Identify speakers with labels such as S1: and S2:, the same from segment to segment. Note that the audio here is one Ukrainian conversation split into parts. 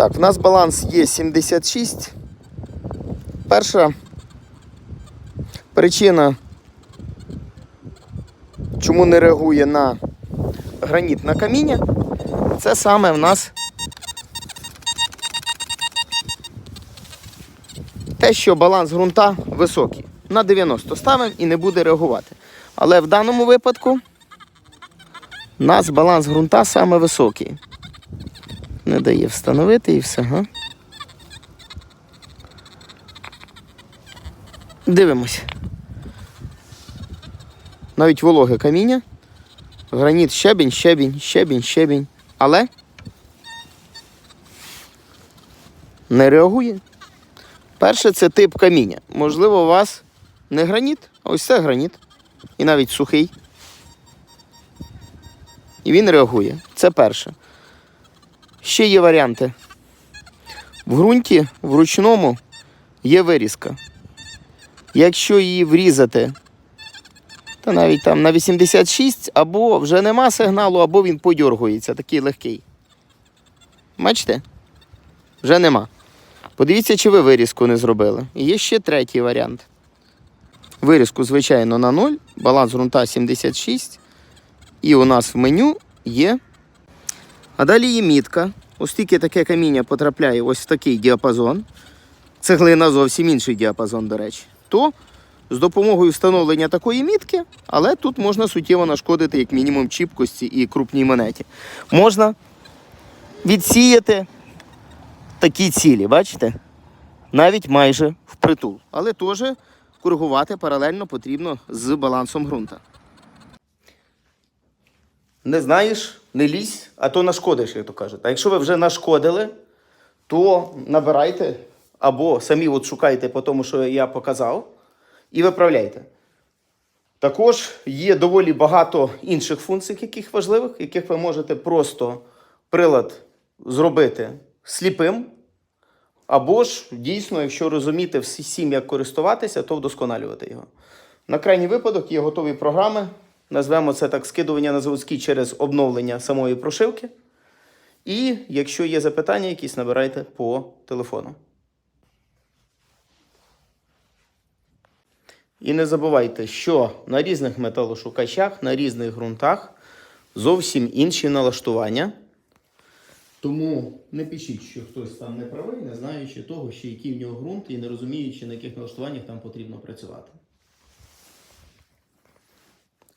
S1: Так, в нас баланс є 76. Перша причина, чому не реагує на граніт на каміння, це саме в нас те, що баланс ґрунта високий. На 90 ставимо і не буде реагувати. Але в даному випадку у нас баланс ґрунта саме високий. Не дає встановити і все. Га? Дивимось. Навіть вологе каміння. Граніт щебінь, щебінь, щебінь, щебінь. Але не реагує. Перше це тип каміння. Можливо, у вас не граніт, а ось це граніт. І навіть сухий. І він реагує. Це перше. Ще є варіанти. В ґрунті в ручному є вирізка. Якщо її врізати, то навіть там на 86, або вже нема сигналу, або він подьоргується, такий легкий. Бачите? Вже нема. Подивіться, чи ви вирізку не зробили. І є ще третій варіант. Вирізку, звичайно, на 0, баланс ґрунта 76. І у нас в меню є. А далі є мітка. Оскільки таке каміння потрапляє ось в такий діапазон, цеглина зовсім інший діапазон, до речі, то з допомогою встановлення такої мітки, але тут можна суттєво нашкодити, як мінімум, чіпкості і крупній монеті. Можна відсіяти такі цілі, бачите? Навіть майже впритул. Але теж коригувати паралельно потрібно з балансом ґрунта. Не знаєш, не лізь, а то нашкодиш, як то кажуть. А якщо ви вже нашкодили, то набирайте або самі от шукайте по тому, що я показав, і виправляйте. Також є доволі багато інших функцій, яких важливих, яких ви можете просто прилад зробити сліпим. Або ж дійсно, якщо розуміти всім, як користуватися, то вдосконалювати його. На крайній випадок є готові програми. Назвемо це так скидування на заводський через обновлення самої прошивки. І якщо є запитання, якісь набирайте по телефону. І не забувайте, що на різних металошукачах, на різних ґрунтах зовсім інші налаштування. Тому не пишіть, що хтось там не правий, не знаючи того, що який в нього ґрунт і не розуміючи, на яких налаштуваннях там потрібно працювати.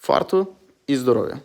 S1: Фарту і здоров'я!